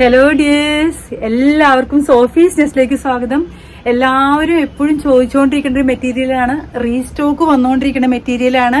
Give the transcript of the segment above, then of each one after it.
Hello dears എല്ലാവർക്കും Sophie's നെസ്റ്റിലേക്ക് സ്വാഗതം. എല്ലാവരും എപ്പോഴും ചോദിച്ചുകൊണ്ടിരിക്കുന്ന ഒരു മെറ്റീരിയലാണ് റീസ്റ്റോക്ക് വന്നുകൊണ്ടിരിക്കുന്ന മെറ്റീരിയലാണ്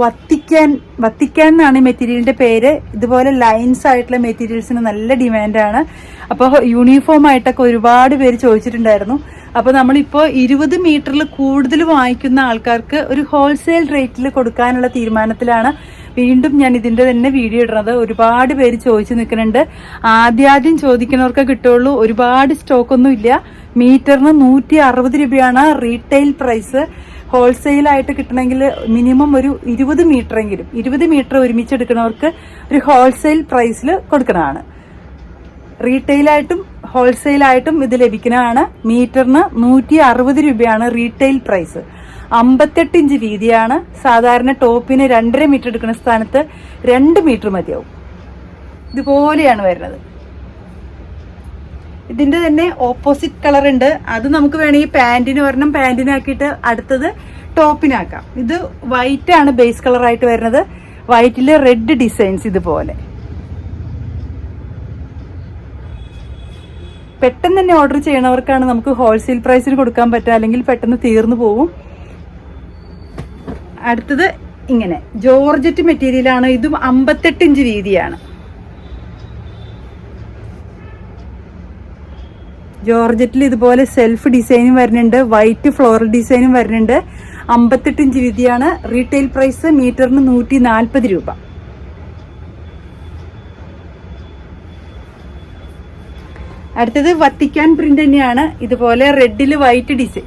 വത്തിക്കാൻ വത്തിക്കാൻ എന്നാണ് മെറ്റീരിയലിന്റെ പേര്. ഇതുപോലെ ലൈൻസ് ആയിട്ടുള്ള മെറ്റീരിയൽസിന് നല്ല ഡിമാൻഡാണ് അപ്പോൾ യൂണിഫോം ആയിട്ടൊക്കെ ഒരുപാട് പേര് ചോദിച്ചിട്ടുണ്ടായിരുന്നു. അപ്പോൾ നമ്മളിപ്പോൾ ഇരുപത് മീറ്ററിൽ കൂടുതൽ വാങ്ങിക്കുന്ന ആൾക്കാർക്ക് ഒരു ഹോൾസെയിൽ റേറ്റിൽ കൊടുക്കാനുള്ള തീരുമാനത്തിലാണ് വീണ്ടും ഞാൻ ഇതിന്റെ തന്നെ വീഡിയോ ഇടുന്നത്. ഒരുപാട് പേര് ചോദിച്ചു നിൽക്കുന്നുണ്ട്. ആദ്യാദ്യം ചോദിക്കുന്നവർക്ക് കിട്ടുള്ളൂ ഒരുപാട് സ്റ്റോക്ക് ഒന്നും ഇല്ല. മീറ്ററിന് നൂറ്റി അറുപത് രൂപയാണ് റീറ്റെയിൽ പ്രൈസ് ഹോൾസെയിൽ ആയിട്ട് കിട്ടണമെങ്കിൽ മിനിമം ഒരു ഇരുപത് മീറ്റർ എങ്കിലും ഇരുപത് മീറ്റർ ഒരുമിച്ച് എടുക്കുന്നവർക്ക് ഒരു ഹോൾസെയിൽ പ്രൈസിൽ കൊടുക്കുന്നതാണ്. റീറ്റെയിലായിട്ടും ഹോൾസെയിലായിട്ടും ഇത് ലഭിക്കുന്നതാണ്. മീറ്ററിന് നൂറ്റി അറുപത് രൂപയാണ് റീറ്റെയിൽ പ്രൈസ് അമ്പത്തെട്ട് ഇഞ്ച് വീതിയാണ്. സാധാരണ ടോപ്പിന് രണ്ടര മീറ്റർ എടുക്കുന്ന സ്ഥാനത്ത് രണ്ട് മീറ്റർ മതിയാവും. ഇതുപോലെയാണ് വരുന്നത്. ഇതിന്റെ തന്നെ ഓപ്പോസിറ്റ് കളർ ഉണ്ട്. അത് നമുക്ക് വേണമെങ്കിൽ പാന്റിന് ഒരെണ്ണം പാന്റിനാക്കിയിട്ട് അടുത്തത് ടോപ്പിനാക്കാം. ഇത് വൈറ്റ് ആണ് ബേസ് കളർ ആയിട്ട് വരുന്നത്. വൈറ്റിൽ റെഡ് ഡിസൈൻസ് ഇതുപോലെ. പെട്ടെന്ന് തന്നെ ഓർഡർ ചെയ്യണവർക്കാണ് നമുക്ക് ഹോൾസെയിൽ പ്രൈസിന് കൊടുക്കാൻ പറ്റുക. അല്ലെങ്കിൽ പെട്ടെന്ന് തീർന്നു പോകും അടുത്തത് ഇങ്ങനെ. ജോർജറ്റ് മെറ്റീരിയലാണ്. ഇതും അമ്പത്തെട്ട് ഇഞ്ച് വീതിയാണ് ജോർജറ്റിൽ ഇതുപോലെ സെൽഫ് ഡിസൈനും വരുന്നുണ്ട്. വൈറ്റ് ഫ്ലോറൽ ഡിസൈനും വരുന്നുണ്ട്. അമ്പത്തെട്ട് ഇഞ്ച് വീതിയാണ് റീറ്റെയിൽ പ്രൈസ് മീറ്ററിന് നൂറ്റി നാൽപ്പത് രൂപ. അടുത്തത് വത്തിക്കാൻ പ്രിന്റ് തന്നെയാണ്. ഇതുപോലെ റെഡിൽ വൈറ്റ് ഡിസൈൻ.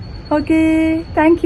Okay thank